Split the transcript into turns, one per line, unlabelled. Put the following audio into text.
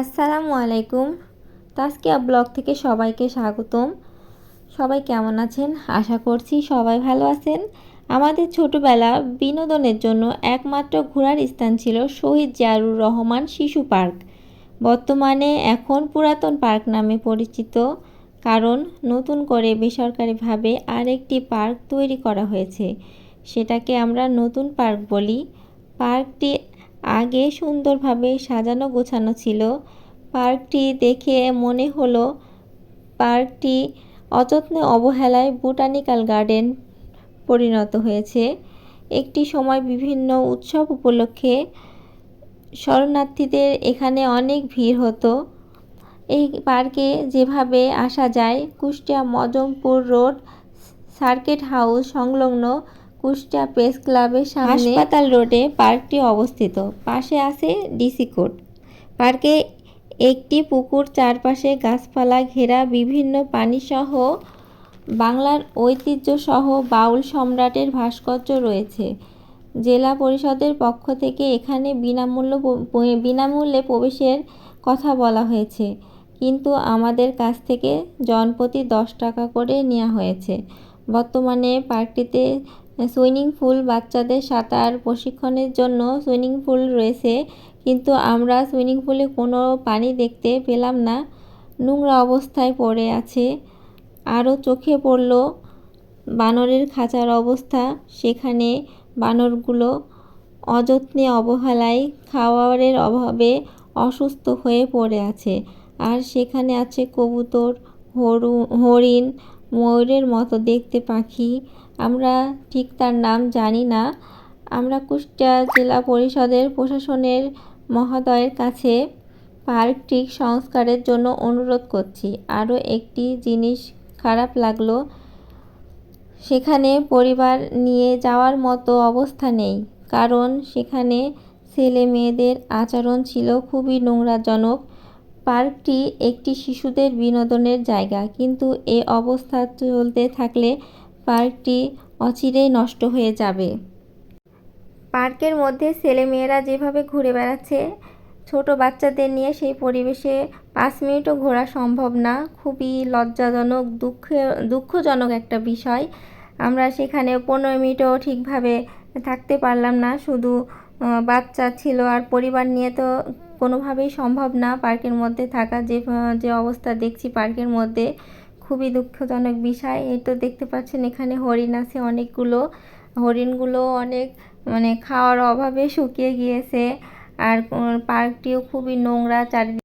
আসসালামু আলাইকুম। তাস্কিয়া ব্লগ থেকে সবাইকে স্বাগতম। সবাই কেমন আছেন? আশা করছি সবাই ভালো আছেন। আমাদের ছোটবেলা বিনোদনের জন্য একমাত্র ঘোরার স্থান ছিল শহীদ জিয়ারুর রহমান শিশু পার্ক। বর্তমানে এখন পুরাতন পার্ক নামে পরিচিত, কারণ নতুন করে বেসরকারিভাবে আরেকটি পার্ক তৈরি করা হয়েছে। সেটাকে আমরা নতুন পার্ক বলি। পার্কটি আগে সুন্দরভাবে সাজানো গোছানো ছিল। পার্কটি দেখে মনে হলো পার্কটি অযত্নে অবহেলায় বোটানিক্যাল গার্ডেন পরিণত হয়েছে। একটি সময় বিভিন্ন উৎসব উপলক্ষে শরণার্থীদের এখানে অনেক ভিড় হতো। এই পার্কে যেভাবে আসা যায়, Kushtia Mojompur road, circuit house সংলগ্ন কুষ্টিয়া প্রেস ক্লাবের সামনে হাসপাতাল রোডে পার্কটি অবস্থিত। পাশে আছে ডিসি কোর্ট। পার্কে একটি পুকুর, চারপাশে গাছপালা ঘেরা, বিভিন্ন পানিসহ বাংলার ঐতিহ্যসহ বাউল সম্রাটের ভাস্কর্য রয়েছে। জেলা পরিষদের পক্ষ থেকে এখানে বিনামূল্য বিনামূল্যে প্রবেশের কথা বলা হয়েছে। কিন্তু আমাদের কাছ থেকে জনপ্রতি দশ টাকা করে নেওয়া হয়েছে। বর্তমানে পার্কটিতে সুইমিং পুল বাচ্চাদের সাঁতার প্রশিক্ষণের জন্য সুইমিং পুল রয়েছে, কিন্তু আমরা সুইমিং পুলে কোনো পানি দেখতে পেলাম না। নোংরা অবস্থায় পড়ে আছে। আরও চোখে পড়ল বানরের খাঁচার অবস্থা। সেখানে বানরগুলো অযত্নে অবহেলায় খাওয়ারের অভাবে অসুস্থ হয়ে পড়ে আছে। আর সেখানে আছে কবুতর, হরু, হরিণ, ময়ূরের মতো দেখতে পাখি। আমরা ঠিক তার নাম জানি না। আমরা কুষ্টিয়া জেলা পরিষদের প্রশাসনের মহোদয়ের কাছে পার্কটি সংস্কারের জন্য অনুরোধ করছি। আরও একটি জিনিস খারাপ লাগল, সেখানে পরিবার নিয়ে যাওয়ার মতো অবস্থা নেই, কারণ সেখানে ছেলে মেয়েদের আচরণ ছিল খুবই নোংরাজনক। পার্কটি একটি শিশুদের বিনোদনের জায়গা, কিন্তু এ অবস্থা চলতে থাকলে পার্কটি অচিরেই নষ্ট হয়ে যাবে। পার্কের মধ্যে ছেলেমেয়েরা যেভাবে ঘুরে বেড়াচ্ছে, ছোট বাচ্চাদের নিয়ে সেই পরিবেশে পাঁচ মিনিটও ঘোরা সম্ভব না। খুবই লজ্জাজনক, দুঃখে, দুঃখজনক একটা বিষয়। আমরা সেখানে পনেরো মিনিটও ঠিকভাবে থাকতে পারলাম না। শুধু বাচ্চা ছিল আর পরিবার নিয়ে তো কোনোভাবেই সম্ভব না পার্কের মধ্যে থাকা। যে যে অবস্থা দেখছি পার্কের মধ্যে খুবই দুঃখজনক বিষয়। এই তো দেখতে পাচ্ছেন এখানে হরিণ আছে অনেকগুলো। হরিণগুলো অনেক মানে খাওয়ার অভাবে শুকিয়ে গিয়েছে। আর পার্কটিও খুবই নোংরা চারিদিকে